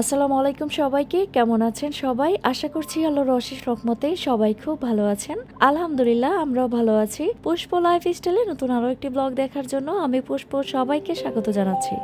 আসসালামু আলাইকুম সবাইকে, কেমন আছেন সবাই? আশা করছি আল্লাহর অশেষ রকমতে সবাই খুব ভালো আছেন। আলহামদুলিল্লাহ, আমরাও ভালো আছি। পুষ্প লাইফ স্টাইলে নতুন আরও একটি ব্লগ দেখার জন্য আমি পুষ্প সবাইকে স্বাগত জানাচ্ছি।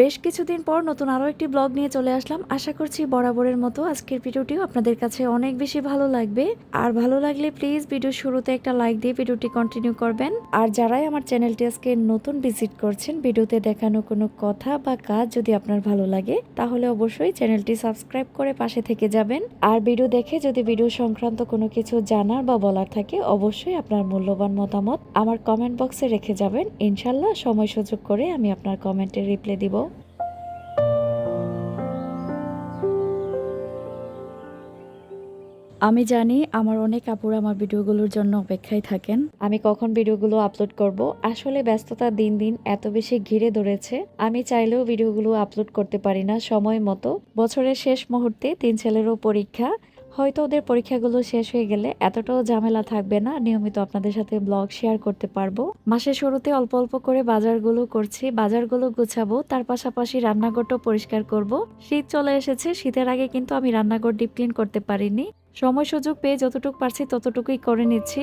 বেশ কিছুদিন পর নতুন আরও একটি ব্লগ নিয়ে চলে আসলাম। আশা করছি বরাবরের মতো আজকের ভিডিওটিও আপনাদের কাছে অনেক বেশি ভালো লাগবে। আর ভালো লাগলে প্লিজ ভিডিও শুরুতে একটা লাইক দিয়ে ভিডিওটি কন্টিনিউ করবেন। আর যারাই আমার চ্যানেলটি আজকে নতুন ভিজিট করছেন, ভিডিওতে দেখানো কোনো কথা বা কাজ যদি আপনার ভালো লাগে, তাহলে অবশ্যই চ্যানেলটি সাবস্ক্রাইব করে পাশে থেকে যাবেন। আর ভিডিও দেখে যদি ভিডিও সংক্রান্ত কোনো কিছু জানার বা বলার থাকে, অবশ্যই আপনার মূল্যবান মতামত আমার কমেন্ট বক্সে রেখে যাবেন। ইনশাল্লাহ সময় সুযোগ করে আমি আপনার কমেন্টের রিপ্লাই দিব। আমি জানি আমার অনেক আপুরা আমার ভিডিওগুলোর জন্য অপেক্ষায় থাকেন। আমি কখন ভিডিওগুলো আপলোড করব? আসলে ব্যস্ততা দিন দিন এত বেশি ঘিরে ধরেছে। আমি চাইলেও ভিডিওগুলো আপলোড করতে পারি না সময় মতো। বছরের শেষ মুহূর্তে তিন ছেলেরও পরীক্ষা। হয়তো ওদের পরীক্ষাগুলো শেষ হয়ে গেলে এতটাও ঝামেলা থাকবে না। নিয়মিত আপনাদের সাথে ব্লগ শেয়ার করতে পারব। মাসের শুরুতে অল্প অল্প করে বাজারগুলো করছি। বাজারগুলো গুছাবো। তার পাশাপাশি রান্নাঘরটাও পরিষ্কার করব। শীত চলে এসেছে। শীতের আগে কিন্তু আমি রান্নাঘর ডিপ ক্লিন করতে পারিনি। সময় সুযোগ পেয়ে যতটুকু পারছি ততটুকুই করে নিচ্ছি।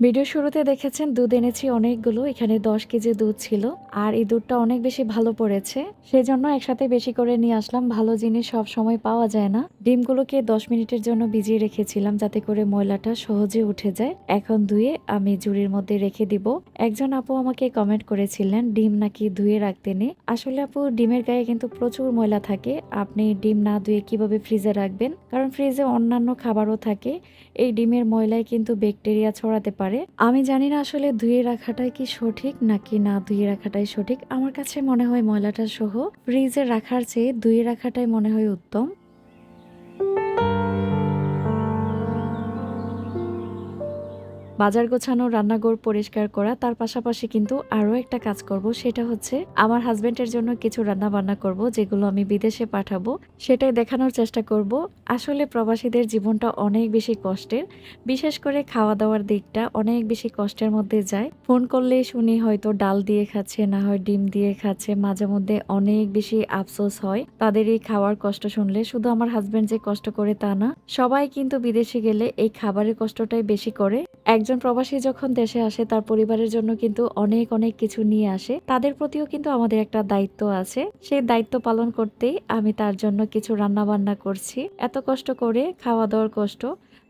ভিডিও শুরুতে দেখেছেন, দুধ এনেছি অনেকগুলো, এখানে দশ কেজি দুধ ছিল, আর এই দুধটা অনেক বেশি ভালো পড়েছে। সেজন্য একসাথে বেশি করে নিয়ে আসলাম, ভালো জিনিস সব সময় পাওয়া যায় না। ডিমগুলোকে দশ মিনিটের জন্য ভিজিয়ে রেখেছিলাম, যাতে করে ময়লাটা সহজে উঠে যায়। এখন ধুয়ে আমি জুড়ির মধ্যে রেখে দিব। একজন আপু আমাকে কমেন্ট করেছিলেন, ডিম নাকি ধুয়ে রাখতে নেই? আসলে আপু, ডিমের গায়ে কিন্তু প্রচুর ময়লা থাকে। আপনি ডিম না ধুয়ে কীভাবে ফ্রিজে রাখবেন? কারণ ফ্রিজে অন্যান্য খাবারও থাকে। এই ডিমের ময়লায় কিন্তু ব্যাকটেরিয়া ছড়াতে পারে। আমি জানি না আসলে ধুয়ে রাখাটাই কি সঠিক নাকি না ধুয়ে রাখাটাই সঠিক। আমার কাছে মনে হয় ময়লাটা সহ ফ্রিজে রাখার চেয়ে ধুয়ে রাখাটাই মনে হয় উত্তম। বাজার গোছানো, রান্নাঘর পরিষ্কার করা, তার পাশাপাশি কিন্তু আরও একটা কাজ করব, সেটা হচ্ছে আমার হাজবেন্ডের জন্য কিছু রান্না বান্না করব, যেগুলো আমি বিদেশে পাঠাবো। সেটাই দেখানোর চেষ্টা করব। আসলে প্রবাসীদের জীবনটা অনেক বেশি কষ্টের। বিশেষ করে খাওয়া দাওয়ার দিকটা অনেক বেশি কষ্টের মধ্যে যায়। ফোন করলেই শুনি হয়তো ডাল দিয়ে খাচ্ছে, না হয় ডিম দিয়ে খাচ্ছে। মাঝে মধ্যে অনেক বেশি আফসোস হয় তাদের এই খাওয়ার কষ্ট শুনলে। শুধু আমার হাজবেন্ড যে কষ্ট করে তা না, সবাই কিন্তু বিদেশে গেলে এই খাবারের কষ্টটাই বেশি করে। একজন প্রবাসী যখন দেশে আসে, তার পরিবারের জন্য কিন্তু অনেক অনেক কিছু নিয়ে আসে। তাদের প্রতিও কিন্তু আমাদের একটা দায়িত্ব আছে। সেই দায়িত্ব পালন করতেই আমি তার জন্য কিছু রান্না বান্না করছি। এত কষ্ট করে খাওয়া দাওয়ার কষ্ট।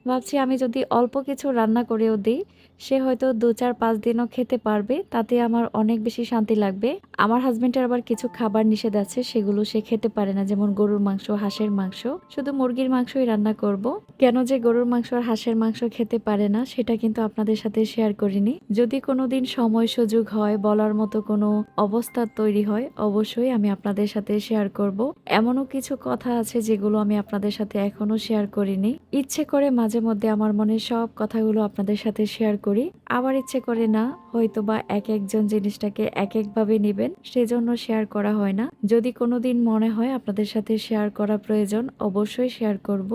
ভাবছি আমি যদি অল্প কিছু রান্না করেও দিই সে হয়তো দু চার পাঁচ দিনও খেতে পারবে, তাতে আমার অনেক বেশি শান্তি লাগবে। আমার হাজবেন্ডের আবার কিছু খাবার নিষেধ আছে, সেগুলো সে খেতে পারে না, যেমন গরুর মাংস, হাঁসের মাংস। শুধু মুরগির মাংসই রান্না করব। কেন যে গরুর মাংস আর হাঁসের মাংস খেতে পারে না, সেটা কিন্তু আপনাদের সাথে শেয়ার করিনি। যদি কোনোদিন সময় সুযোগ হয়, বলার মতো কোনো অবস্থা তৈরি হয়, অবশ্যই আমি আপনাদের সাথে শেয়ার করব। এমনও কিছু কথা আছে, যেগুলো আমি আপনাদের সাথে এখনও শেয়ার করিনি। ইচ্ছে করে মাঝে মধ্যে আমার মনে সব কথাগুলো আপনাদের সাথে শেয়ার করি। আবার ইচ্ছে করে না হয়তো বা এক একজন জিনিসটাকে এক একভাবে নেবেন, সেজন্য শেয়ার করা হয় না। যদি কোনোদিন মনে হয় আপনাদের সাথে শেয়ার করা প্রয়োজন, অবশ্যই শেয়ার করব।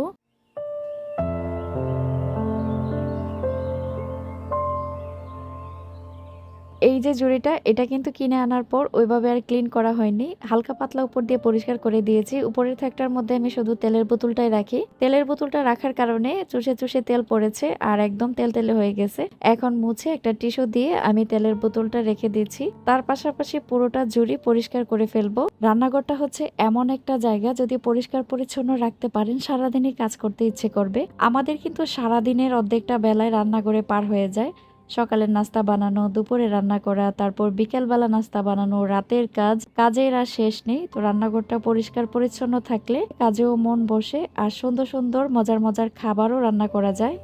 এই যে জুড়িটা, এটা কিন্তু কিনে আনার পর ওইভাবে আর ক্লিন করা হয়নি। হালকা পাতলা উপর দিয়ে পরিষ্কার করে দিয়েছি। উপরের থাকটার মধ্যে আমি শুধু তেলের বোতলটাই রাখি। তেলের বোতলটা রাখার কারণে চুষে চুষে তেল পড়েছে আর একদম তেল তেলে হয়ে গেছে। এখন মুছে একটা টিস্যু দিয়ে আমি তেলের বোতলটা রেখে দিচ্ছি। তার পাশাপাশি পুরোটা জুড়ি পরিষ্কার করে ফেলব। রান্নাঘরটা হচ্ছে এমন একটা জায়গা, যদি পরিষ্কার পরিচ্ছন্ন রাখতে পারেন, সারাদিনই কাজ করতে ইচ্ছে করবে। আমাদের কিন্তু সারাদিনের অর্ধেকটা বেলায় রান্নাঘরে পার হয়ে যায়। সকালের নাস্তা বানানো, দুপুরে রান্না করা, তারপর বিকেলবেলা নাস্তা বানানো, রাতের কাজ, কাজের আর শেষ নেই। তো রান্নাঘরটা পরিষ্কার পরিচ্ছন্ন থাকলে কাজেও মন বসে আর সুন্দর সুন্দর মজার মজার খাবারও রান্না করা যায়।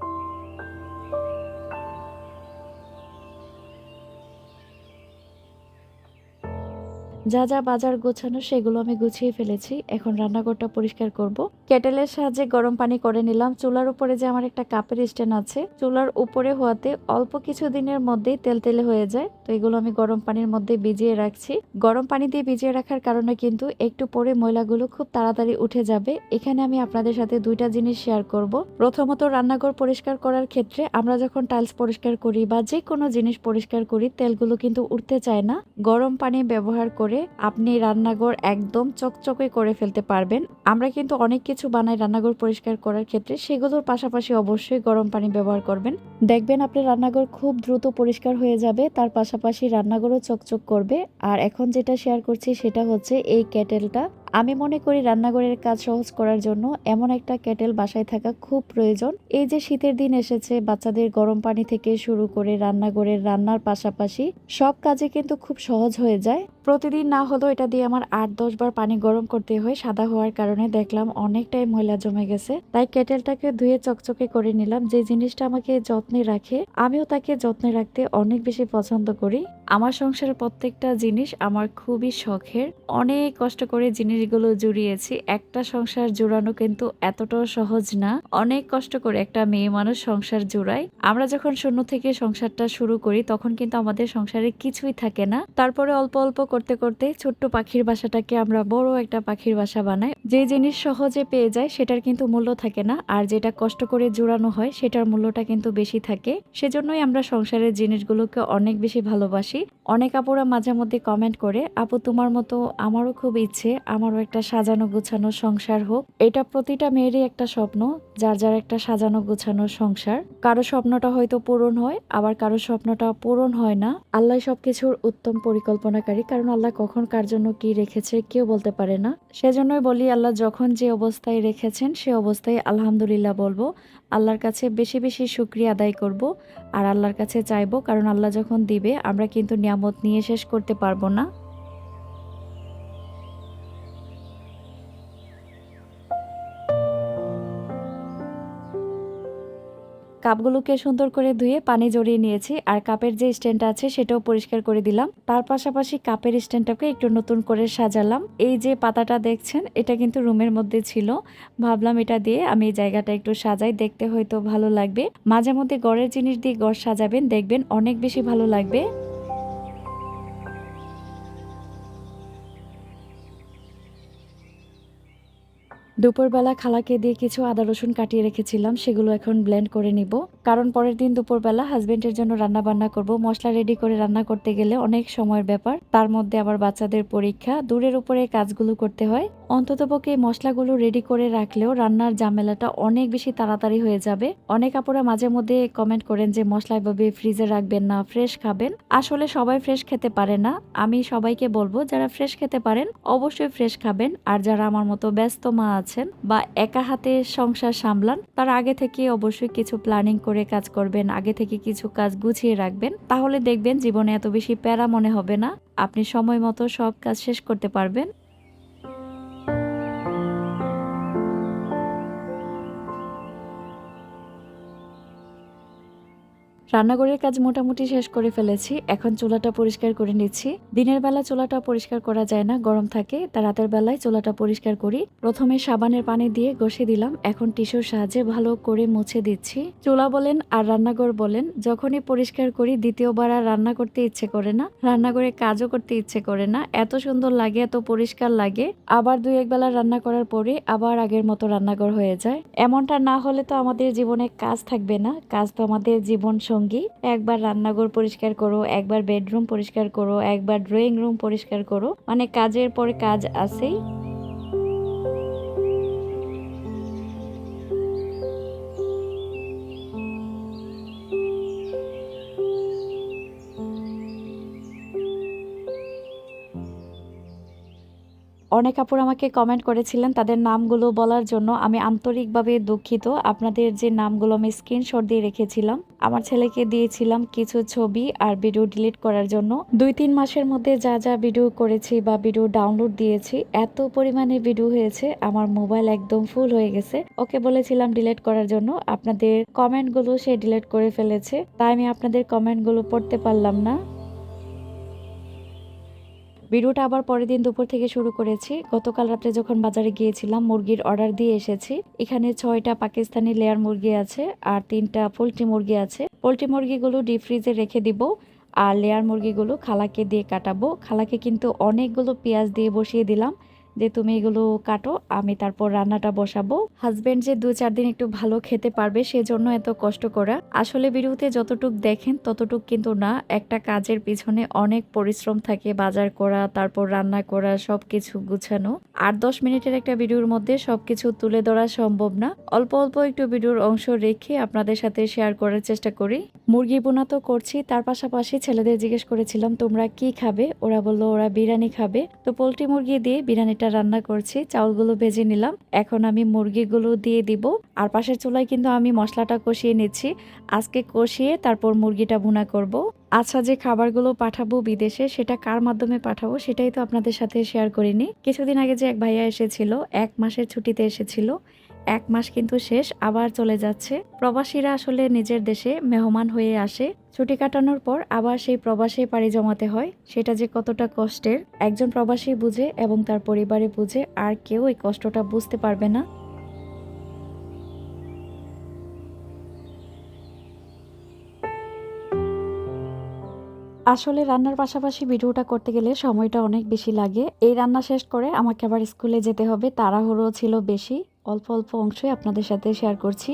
যা যা বাজার গোছানো সেগুলো আমি গুছিয়ে ফেলেছি। এখন রান্নাঘরটা পরিষ্কার করব। কেটেলের সাহায্যে গরম পানি করে নিলাম। চুলার উপরে যে আমার একটা কাপের স্ট্যান্ড আছে, চুলার উপরে হওয়াতে অল্প কিছু দিনের মধ্যেই তেল তেলে হয়ে যায়। তো এগুলো আমি গরম পানির মধ্যে ভিজিয়ে রাখছি। গরম পানি দিয়ে ভিজিয়ে রাখার কারণে কিন্তু একটু পরে ময়লাগুলো খুব তাড়াতাড়ি উঠে যাবে। এখানে আমি আপনাদের সাথে দুইটা জিনিস শেয়ার করব। প্রথমত রান্নাঘর পরিষ্কার করার ক্ষেত্রে আমরা যখন টাইলস পরিষ্কার করি বা যে কোনো জিনিস পরিষ্কার করি, তেলগুলো কিন্তু উঠতে চায় না। গরম পানি ব্যবহার করে আপনি রান্নাঘর একদম চকচকে করে ফেলতে পারবেন। আমরা কিন্তু অনেক কিছু বানাই রান্নাঘর পরিষ্কার করার ক্ষেত্রে। সেগুলোর পাশাপাশি অবশ্যই গরম পানি ব্যবহার করবেন। দেখবেন আপনার রান্নাঘর খুব দ্রুত পরিষ্কার হয়ে যাবে, তার পাশাপাশি রান্নাঘরও চকচক করবে। আর এখন যেটা শেয়ার করছি সেটা হচ্ছে এই কেটেলটা আমি মনে করি রান্নাঘরের কাজ সহজ করার জন্য এমন একটা কেটেল বাসায় থাকা খুব প্রয়োজন। এই যে শীতের দিন এসেছে, বাচ্চাদের গরম পানি থেকে শুরু করে রান্নাঘরের রান্নার পাশাপাশি সব কাজে কিন্তু খুব সহজ হয়ে যায়। প্রতিদিন না হলেও এটা দিয়ে আমার আট দশ বার পানি গরম করতে হয়, সাদা হওয়ার কারণে দেখলাম অনেকটাই ময়লা জমে গেছে। তাই কেটেলটাকে ধুয়ে চকচকে করে নিলাম। যে জিনিসটা আমাকে যত্নে রাখে, আমিও তাকে যত্নে রাখতে অনেক বেশি পছন্দ করি। আমার সংসারের প্রত্যেকটা জিনিস আমার খুবই শখের। অনেক কষ্ট করে জিনিসগুলো জুড়িয়েছি। একটা সংসার জোড়ানো কিন্তু এতটাও সহজ না। অনেক কষ্ট করে একটা মেয়ে মানুষ সংসার জোড়ায়। আমরা যখন শূন্য থেকে সংসারটা শুরু করি, তখন কিন্তু আমাদের সংসারে কিছুই থাকে না। তারপরে অল্প অল্প করতে করতে ছোট্ট পাখির বাসাটাকে আমরা বড় একটা পাখির বাসা বানাই। যে জিনিস সহজে পেয়ে যায়, সেটার কিন্তু মূল্য থাকে না। আর যেটা কষ্ট করে জোড়ানো হয়, সেটার মূল্যটা কিন্তু বেশি থাকে। সেজন্যই আমরা সংসারের জিনিসগুলোকে অনেক বেশি ভালোবাসি। অনেক আপুরা মাঝে মধ্যে কমেন্ট করে, আপু, তোমার মতো আমারও খুব ইচ্ছে, আমারও একটা সাজানো গোছানো সংসার হোক। এটা প্রতিটা মেয়েরই একটা স্বপ্ন, যার যার একটা সাজানো গোছানো সংসার। কারও স্বপ্নটা হয়তো পূরণ হয়, আবার কারও স্বপ্নটা পূরণ হয় না। আল্লাহ সবকিছুর উত্তম পরিকল্পনাকারী, কারণ আল্লাহ কখন কার জন্য কি রেখেছে কেউ বলতে পারে না। সেজন্যই বলি, আল্লাহ যখন যে অবস্থায় রেখেছেন, সে অবস্থায় আলহামদুলিল্লাহ বলব, আল্লাহর কাছে বেশি বেশি শুক্রিয়া আদায় করব, আর আল্লাহর কাছে চাইব, কারণ আল্লাহ যখন দিবে, আমরা কিন্তু নিয়ামত নিয়ে শেষ করতে পারব না। কাপগুলোকে সুন্দর করে ধুয়ে পানি জড়িয়ে নিয়েছি, আর কাপের যে স্ট্যান্ডটা আছে সেটাও পরিষ্কার করে দিলাম। তার পাশাপাশি কাপের স্ট্যান্ডটাকে একটু নতুন করে সাজালাম। এই যে পাতাটা দেখছেন, এটা কিন্তু রুমের মধ্যে ছিল। ভাবলাম এটা দিয়ে আমি এই জায়গাটা একটু সাজাই, দেখতে হয়তো ভালো লাগবে। মাঝে মধ্যে গড়ের জিনিস দিয়ে গড় সাজাবেন, দেখবেন অনেক বেশি ভালো লাগবে। দুপুরবেলা খালাকে দিয়ে কিছু আদা রসুন কাটিয়ে রেখেছিলাম, সেগুলো এখন ব্লেন্ড করে নিব। কারণ পরের দিন দুপুরবেলা হাজব্যান্ডের জন্য রান্না বান্না করব। মশলা রেডি করে রান্না করতে গেলে অনেক সময়ের ব্যাপার। তার মধ্যে আবার বাচ্চাদের পরীক্ষা। দূরের উপরে কাজগুলো করতে হয়। অন্ততপক্ষে এই মশলাগুলো রেডি করে রাখলেও রান্নার ঝামেলাটা অনেক বেশি তাড়াতাড়ি হয়ে যাবে। অনেক আপুরা মাঝে মধ্যে কমেন্ট করেন যে, মশলা এভাবে ফ্রিজে রাখবেন না ফ্রেশ খাবেন। আসলে সবাই ফ্রেশ খেতে পারে না। আমি সবাইকে বলব, যারা ফ্রেশ খেতে পারেন, অবশ্যই ফ্রেশ খাবেন। আর যারা আমার মতো ব্যস্ত মা আছেন বা একা হাতে সংসার সামলান, তার আগে থেকে অবশ্যই কিছু প্ল্যানিং করে কাজ করবেন, আগে থেকে কিছু কাজ গুছিয়ে রাখবেন। তাহলে দেখবেন জীবনে এত বেশি প্যারা মনে হবে না। আপনি সময় মতো সব কাজ শেষ করতে পারবেন। রান্নাঘরের কাজ মোটামুটি শেষ করে ফেলেছি। এখন চুলাটা পরিষ্কার করে নিচ্ছি। দিনের বেলা চুলাটা পরিষ্কার করা যায় না, গরম থাকে। তা রাতের বেলায় চুলাটা পরিষ্কার করি। প্রথমে সাবানের পানি দিয়ে ঘষে দিলাম। এখন টিস্যুর সাহায্যে ভালো করে মুছে দিচ্ছি। চুলা বলেন আর রান্নাঘর বলেন, যখনই পরিষ্কার করি দ্বিতীয়বার আর রান্না করতে ইচ্ছে করে না। রান্নাঘরে কাজও করতে ইচ্ছে করে না। এত সুন্দর লাগে, এত পরিষ্কার লাগে। আবার দুই এক বেলা রান্না করার পরে আবার আগের মতো রান্নাঘর হয়ে যায়। এমনটা না হলে তো আমাদের জীবনে কাজ থাকবে না। কাজ তো আমাদের জীবন সঙ্গী, একবার রান্নাঘর পরিষ্কার করো, একবার বেডরুম পরিষ্কার করো, একবার ড্রয়িং রুম পরিষ্কার করো মানে কাজের পরে কাজ আছেই। অনেক আপুর আমাকে কমেন্ট করেছিলেন তাদের নামগুলো বলার জন্য। আমি আন্তরিকভাবে দুঃখিত। আপনাদের যে নামগুলো আমি স্ক্রিনশট দিয়ে রেখেছিলাম, আমার ছেলেকে দিয়েছিলাম কিছু ছবি আর ভিডিও ডিলিট করার জন্য। দুই তিন মাসের মধ্যে যা যা ভিডিও করেছি বা ভিডিও ডাউনলোড দিয়েছি, এত পরিমাণে ভিডিও হয়েছে, আমার মোবাইল একদম ফুল হয়ে গেছে। ওকে বলেছিলাম ডিলিট করার জন্য, আপনাদের কমেন্টগুলো সে ডিলিট করে ফেলেছে। তাই আমি আপনাদের কমেন্টগুলো পড়তে পারলাম না। ভিডিওটা আবার পরের দিন দুপুর থেকে শুরু করেছি। গতকাল রাতে যখন বাজারে গিয়েছিলাম, মুরগির অর্ডার দিয়ে এসেছি। এখানে ছয়টা পাকিস্তানি লেয়ার মুরগি আছে আর তিনটা পোলট্রি মুরগি আছে। পোলট্রি মুরগিগুলো ডিপ ফ্রিজে রেখে দিব আর লেয়ার মুরগিগুলো খালাকে দিয়ে কাটাবো। খালাকে কিন্তু অনেকগুলো পেঁয়াজ দিয়ে বসিয়ে দিলাম। যে তুমি এগুলো কাটো, আমি তারপর রান্নাটা বসাবো। হাজবেন্ড যে দু চার দিন একটু ভালো খেতে পারবে, সেজন্য এত কষ্ট করা। আসলে বিরুতে যতটুক দেখেন, ততটুক কিন্তু না। একটা কাজের পিছনে অনেক পরিশ্রম থাকে, বাজার করা, তারপর রান্না করা, সবকিছু গুছানো। আর দশ মিনিটের একটা ভিডিওর মধ্যে সবকিছু তুলে ধরা সম্ভব না। অল্প অল্প একটু ভিডিওর অংশ রেখে আপনাদের সাথে শেয়ার করার চেষ্টা করি। মুরগি বোনা তো করছি, তার পাশাপাশি ছেলেদের জিজ্ঞেস করেছিলাম, তোমরা কি খাবে? ওরা বলল, ওরা বিরিয়ানি খাবে। তো পোলট্রি মুরগি দিয়ে বিরিয়ানিটা রান্না করছি, চাউলগুলো ভেজে নিলাম। এখন আমি মুরগিগুলো দিয়ে দিব। আর পাশের চুলায় কিন্তু আমি মশলাটা কষিয়ে নিচ্ছি। আজকে কষিয়ে তারপর মুরগিটা ভুনা করব। আচ্ছা যে খাবারগুলো পাঠাবো বিদেশে, সেটা কার মাধ্যমে পাঠাবো সেটাই তো আপনাদের সাথে শেয়ার করিনি। কিছুদিন আগে যে এক ভাইয়া এসেছিল, এক মাসের ছুটিতে এসেছিল এক মাস কিন্তু শেষ, আবার চলে যাচ্ছে। প্রবাসীরা আসলে নিজের দেশে মেহমান হয়ে আসে। ছুটি কাটানোর পর আবার সেই প্রবাসে পাড়ি জমাতে হয়। সেটা যে কতটা কষ্টের, একজন প্রবাসী বুঝে এবং তার পরিবারে বুঝে আর কেউ এই কষ্টটা বুঝতে পারবে না। আসলে রান্নার পাশাপাশি ভিডিওটা করতে গেলে সময়টা অনেক বেশি লাগে। এই রান্না শেষ করে আমাকে আবার স্কুলে যেতে হবে। তাড়াহুড়ো ছিল বেশি। অল্প অল্প অংশই আপনাদের সাথে শেয়ার করছি।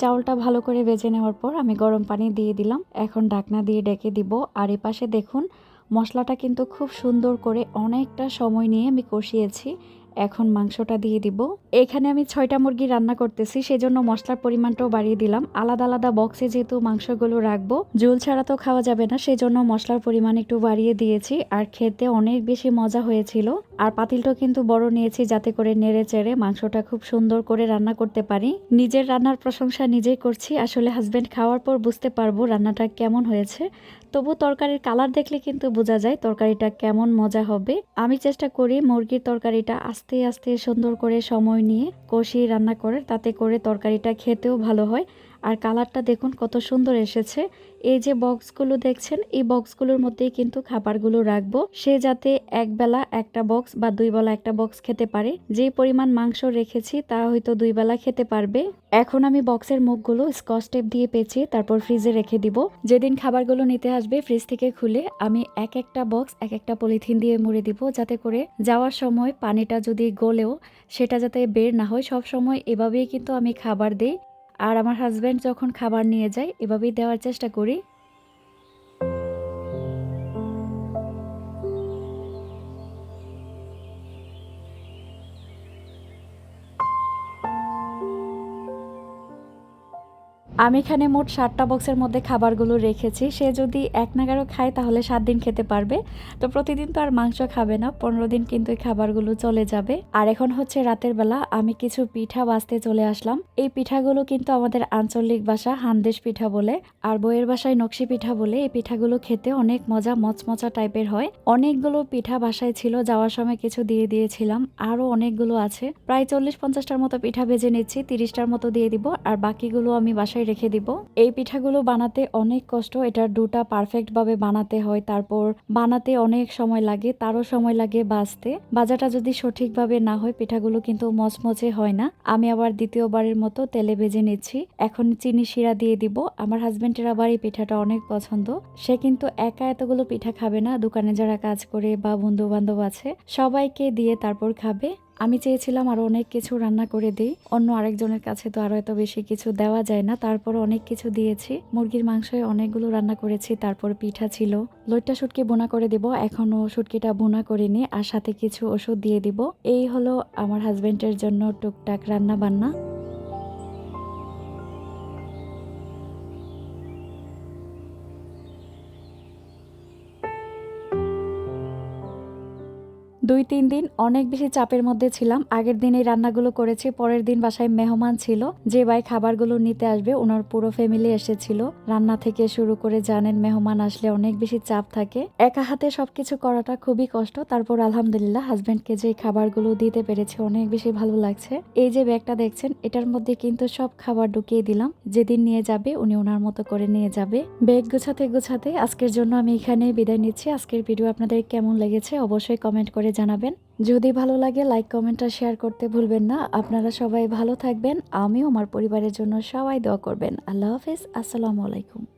চাউলটা ভালো করে ভেজে নেওয়ার পর আমি গরম পানি দিয়ে দিলাম। এখন ঢাকনা দিয়ে ডেকে দিব। আর এ পাশে দেখুন, মশলাটা কিন্তু খুব সুন্দর করে অনেকটা সময় নিয়ে আমি কষিয়েছি। এখন মাংসটা দিয়ে দিব। এখানে আমি ছয়টা মুরগি রান্না করতেছি, সেজন্য মশলার পরিমাণটাও বাড়িয়ে দিলাম। আলাদা আলাদা বক্সে যেহেতু মাংসগুলো রাখব জুল ছাড়া তো খাওয়া যাবে না, সেজন্য মশলার পরিমাণ একটু বাড়িয়ে দিয়েছি। আর খেতে অনেক বেশি মজা হয়েছিল। আর পাতিলটাও কিন্তু বড় নিয়েছি, যাতে করে নেড়ে চেড়ে মাংসটা খুব সুন্দর করে রান্না করতে পারি। নিজের রান্নার প্রশংসা নিজেই করছি। আসলে হাজবেন্ড খাওয়ার পর বুঝতে পারব রান্নাটা কেমন হয়েছে। তবু তরকারির কালার দেখলে কিন্তু বোঝা যায় তরকারিটা কেমন মজা হবে। আমি চেষ্টা করি মুরগির তরকারিটা আস্তে আস্তে সুন্দর করে সময় নিয়ে কষিয়ে রান্না করার, তাতে করে তরকারিটা খেতেও ভালো হয়। আর কালারটা দেখুন কত সুন্দর এসেছে। এই যে বক্সগুলো দেখছেন, এই বক্সগুলোর মধ্যেই কিন্তু খাবারগুলো রাখব। সে যাতে এক বেলা একটা বক্স বা দুই বেলা একটা বক্স খেতে পারে। যে পরিমাণ মাংস রেখেছি, তা হয়তো দুই বেলা খেতে পারবে। এখন আমি বক্সের মুখগুলো স্কচ টেপ দিয়ে পেঁচিয়ে তারপর ফ্রিজে রেখে দিব। যেদিন খাবারগুলো নিতে আসবে ফ্রিজ থেকে খুলে আমি এক একটা বক্স, এক একটা পলিথিন দিয়ে মুড়ে দিব যাতে করে যাওয়ার সময় পানিটা যদি গলেও, সেটা যাতে বের না হয়। সব সময় এভাবেই কিন্তু আমি খাবার দিই। আর আমার হাজব্যান্ড যখন খাবার নিয়ে যায় এভাবেই দেওয়ার চেষ্টা করি। আমি এখানে মোট সাতটা বক্সের মধ্যে খাবারগুলো রেখেছি। সে যদি এক নাগারও খায়, তাহলে সাত দিন খেতে পারবে। তো প্রতিদিন তো আর মাংস খাবে না, পনেরো দিন কিন্তু এই খাবারগুলো চলে যাবে। আর এখন হচ্ছে রাতের বেলা, আমি কিছু পিঠা বাঁচতে চলে আসলাম। এই পিঠাগুলো কিন্তু আমাদের আঞ্চলিক ভাষা হানদেশ পিঠা বলে, আর বইয়ের বাসায় নকশি পিঠা বলে। এই পিঠাগুলো খেতে অনেক মজা, মচমচা টাইপের হয়। অনেকগুলো পিঠা বাসায় ছিল, যাওয়ার সময় কিছু দিয়ে দিয়েছিলাম। আরও অনেকগুলো আছে। প্রায় চল্লিশ পঞ্চাশটার মতো পিঠা ভেজে নিচ্ছি, তিরিশটার মতো দিয়ে দিব, আর বাকিগুলো আমি বাসায় দিব। এই পিঠাগুলো বানাতে অনেক কষ্ট। এটার দুটা পারফেক্ট ভাবে বানাতে হয়। তারপর বানাতে অনেক সময় লাগে। তারও সময় লাগে বাজতে। বাজাটা যদি সঠিকভাবে না হয়, পিঠাগুলো কিন্তু মচমচে হয় না। আমি আবার দ্বিতীয়বারের মতো তেলে ভেজে নিচ্ছি। এখন চিনি শিরা দিয়ে দিব। আমার হাজব্যান্ডের আবার এই পিঠাটা অনেক পছন্দ। সে কিন্তু একা এতগুলো পিঠা খাবে না। দোকানে যারা কাজ করে বা বন্ধু বান্ধব আছে, সবাইকে দিয়ে তারপর খাবে। আমি চেয়েছিলাম আরও অনেক কিছু রান্না করে দিই। অন্য আরেকজনের কাছে তো আরও এত বেশি কিছু দেওয়া যায় না। তারপর অনেক কিছু দিয়েছি। মুরগির মাংসে অনেকগুলো রান্না করেছি। তারপর পিঠা ছিল। লইট্টা শুটকি বোনা করে দিব। এখনও শুটকিটা বোনা করিনি। আর সাথে কিছু ওষুধ দিয়ে দিব। এই হলো আমার হাজব্যান্ডের জন্য টুকটাক রান্না বান্না দুই, তিন দিন অনেক বেশি চাপের মধ্যে ছিলাম। আগের দিন এই রান্নাগুলো করেছি, পরের দিন বাসায় মেহমান ছিল। যে ভাই খাবারগুলো নিতে আসবে, ওনার পুরো ফ্যামিলি এসেছিল। রান্না থেকে শুরু করে জানেন, মেহমান আসলে অনেক বেশি চাপ থাকে। একা হাতে সবকিছু করাটা খুবই কষ্ট। তারপর আলহামদুলিল্লাহ হাজব্যান্ডকে যে খাবারগুলো দিতে পেরেছি, অনেক বেশি ভালো লাগছে। এই যে ব্যাগটা দেখছেন, এটার মধ্যে কিন্তু সব খাবার ঢুকিয়ে দিলাম। যেদিন নিয়ে যাবে, উনি ওনার মতো করে নিয়ে যাবে। ব্যাগ গুছাতে গুছাতে আজকের জন্য আমি এখানে বিদায় নিচ্ছি। আজকের ভিডিও আপনাদের কেমন লেগেছে, অবশ্যই কমেন্ট করে জানাবেন। যদি ভালো লাগে লাইক কমেন্ট আর শেয়ার করতে ভুলবেন না। আপনারা সবাই ভালো থাকবেন। আমিও আমার পরিবারের জন্য সবাই দোয়া করবেন। আল্লাহ হাফিজ। আসসালামু আলাইকুম।